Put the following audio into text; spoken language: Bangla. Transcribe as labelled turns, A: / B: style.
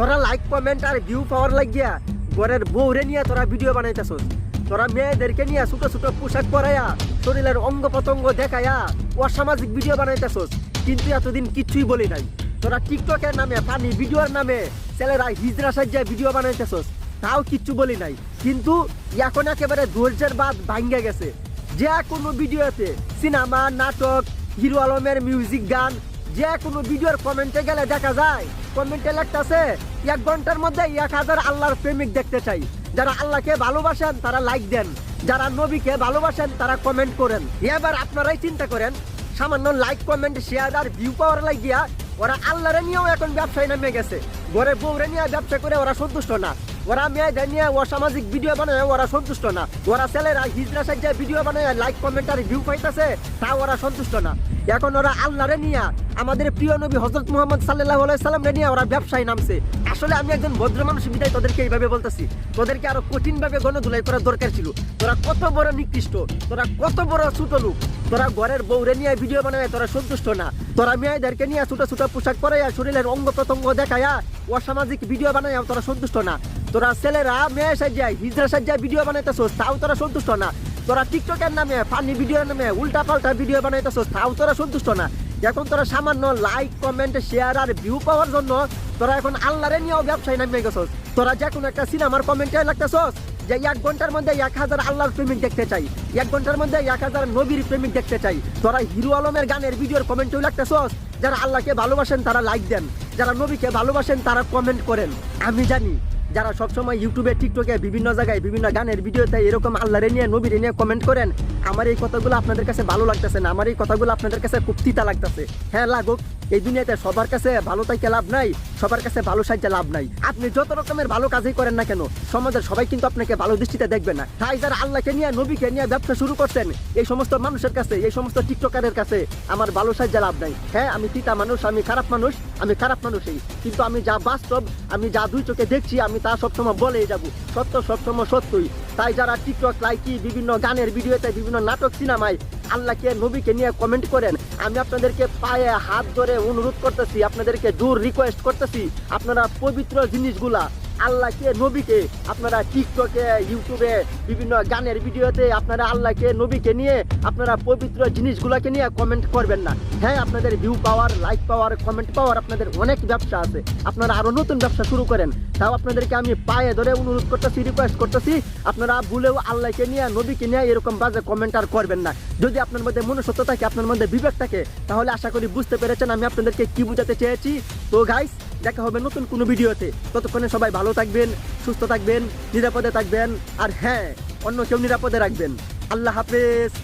A: তোরা লাইক কমেন্ট আর ভিউ পাওয়ার লাগিয়া ঘরের বউরে নিয়ে তোরা ভিডিও বানাইতেছস। তোরা মেয়েদেরকে নিয়ে ছোট ছোট পোশাক পরাইয়া, শরীরের অঙ্গ প্রত্যঙ্গ দেখাইয়া অসামাজিক ভিডিও বানাইতেছস। কিন্তু এতদিন কিচ্ছুই বলি নাই। তোরা টিকটকের নামে পানি ভিডিওর নামে, ছেলেরা হিজরা সাজিয়া ভিডিও বানাইতেছস। তাও কিচ্ছু বলি নাই। কিন্তু এখন একেবারে ধৈর্যের বাদ ভাঙ্গে গেছে। যে কোনো ভিডিওতে সিনেমা, নাটক, হিরো আলমের মিউজিক গান যে কোনো ভিডিওর কমেন্টে গেলে দেখা যায়। কমেন্টে লেখতেছে, এক ঘণ্টার মধ্যে এক হাজার আল্লাহর প্রেমিক দেখতে চাই। যারা আল্লাহকে ভালোবাসেন, তারা লাইক দেন। যারা নবীকে ভালোবাসেন, তারা কমেন্ট করেন। এবার আপনারাই চিন্তা করেন, সামান্য লাইক কমেন্ট শেয়ার আর ভিউ পাওয়ার লাগিয়া ওরা আল্লাহরে নিয়েও এখন ব্যবসায় নামে গেছে। ঘরে বউরে নিয়ে ব্যবসা করে ওরা সন্তুষ্ট না। ওরা মেয়েদের নিয়ে অসামাজিক ভিডিও বানায়, ওরা সন্তুষ্ট না। ওরা ছেলেরা হিজরা সাজ্জায় ভিডিও বানায় লাইক কমেন্ট আর ভিউ পাইতেছে তা ওরা সন্তুষ্ট না। এখন ওরা আল্লাহরে নিয়ে, আমাদের প্রিয় নবী হজরত মুহাম্মদ সাল্লাহ সাল্লামরে নিয়ে ওরা ব্যবসায় নামছে। আসলে আমি একজন ভদ্র মানুষ, বিদায় তোদেরকে এইভাবে বলতেছি। তোদেরকে আরও কঠিন ভাবে গণধুলাই করার দরকার ছিল। তোরা কত বড় নিকৃষ্ট, তোরা কত বড় ছোট লোক। তোরা ঘরের বউরে নিয়ে ভিডিও বানায়, তোরা সন্তুষ্ট না। তোরা মেয়েদেরকে নিয়ে ছোট ছোট পোশাক পরাইয়া, শরীরের অঙ্গ প্রত্যঙ্গ দেখায়া অসামাজিক ভিডিও বানায় তোরা সন্তুষ্ট না। তোরা ছেলেরা মেয়ে সাজ্জায় হিজরা সাজ্জায় ভিডিও বানাইতেছোস, তাও তোরা সন্তুষ্ট না। তোরা টিকটকের নামে ফানি ভিডিওর নামে উল্টা পাল্টা ভিডিও বানাইতেছোস, তাও তোরা সন্তুষ্ট না। এখন তোরা সামান্য লাইক কমেন্ট শেয়ার আর ভিউ পাওয়ার জন্য তোরা এখন আল্লাহরে নিয়েও ব্যবসায় নামে গেছস। তোরা যে কোনো একটা সিনেমার কমেন্টে লাগতেছস যে, এক ঘণ্টার মধ্যে এক হাজার আল্লাহর প্রেমিক দেখতে চাই। এক ঘণ্টার মধ্যে এক হাজার নবীর প্রেমিক দেখতে চাই। তোরা হিরো আলমের গানের ভিডিওর কমেন্টেও লাগতেছস যারা আল্লাহকে ভালোবাসেন তারা লাইক দেন। যারা নবীকে ভালোবাসেন তারা কমেন্ট করেন। আমি জানি যারা সবসময় ইউটিউবে, টিকটকে, বিভিন্ন জায়গায় বিভিন্ন গানের ভিডিওতে এরকম আল্লাহরে নিয়ে, নবীরে নিয়ে কমেন্ট করেন, আমার এই কথাগুলো আপনাদের কাছে ভালো লাগতেছে না, আমার এই কথাগুলো আপনাদের কাছে খুব তিতা লাগতেছে। হ্যাঁ লাগুক, এই দুনিয়াতে সবার কাছে ভালো থাকে লাভ নাই। সবার কাছে ভালো সাহায্য লাভ নাই। আপনি যত রকমের ভালো কাজই করেন না কেন, সমাজের সবাই কিন্তু আপনাকে ভালো দৃষ্টিতে দেখবে না। তাই যারা আল্লাহকে নিয়ে, নবীকে নিয়ে ব্যবসা শুরু করছেন, এই সমস্ত মানুষের কাছে, এই সমস্ত টিকটকারের কাছে আমার ভালো সাহায্য লাভ নাই। হ্যাঁ আমি তিতা মানুষ, আমি খারাপ মানুষ, আমি খারাপ মানুষই। কিন্তু আমি যা বাস্তব, আমি যা দুই চোখে দেখছি, আমি তা সবসময় বলেই যাব। সত্য সবসময় সত্যই। তাই যারা টিকটক, লাইকি, বিভিন্ন গানের ভিডিওতে, বিভিন্ন নাটক, সিনেমায় আল্লাহকে, নবীকে নিয়ে কমেন্ট করেন আমি আপনাদেরকে পায়ে হাত ধরে অনুরোধ করতেছি আপনাদেরকে জোর রিকোয়েস্ট করতেছি আপনারা পবিত্র জিনিসগুলা আল্লাহকে, নবীকে, আপনারা টিকটকে ইউটিউবে বিভিন্ন গানের ভিডিওতে আপনারা আল্লাহকে, নবীকে নিয়ে আপনারা পবিত্র জিনিসগুলোকে নিয়ে কমেন্ট করবেন না। হ্যাঁ আপনাদের ভিউ পাওয়ার লাইক পাওয়ার কমেন্ট পাওয়ার আপনাদের অনেক ব্যবসা আছে। আপনারা আরও নতুন ব্যবসা শুরু করেন। তাও আপনাদেরকে আমি পায়ে ধরে অনুরোধ করতেছি রিকোয়েস্ট করতেছি, আপনারা ভুলেও আল্লাহকে নিয়ে, নবীকে নিয়ে এরকম বাজে কমেন্ট আর করবেন না। যদি আপনার মধ্যে মনুষ্যত্ব থাকে, আপনার মধ্যে বিবেক থাকে, তাহলে আশা করি বুঝতে পেরেছেন আমি আপনাদেরকে কি বুঝাতে চেয়েছি। তো গাইস দেখা হবে নতুন কোনো ভিডিওতে। ততক্ষণে সবাই ভালো থাকবেন, সুস্থ থাকবেন, নিরাপদে থাকবেন, আর হ্যাঁ অন্য কেউ নিরাপদে রাখবেন। আল্লাহ হাফেজ।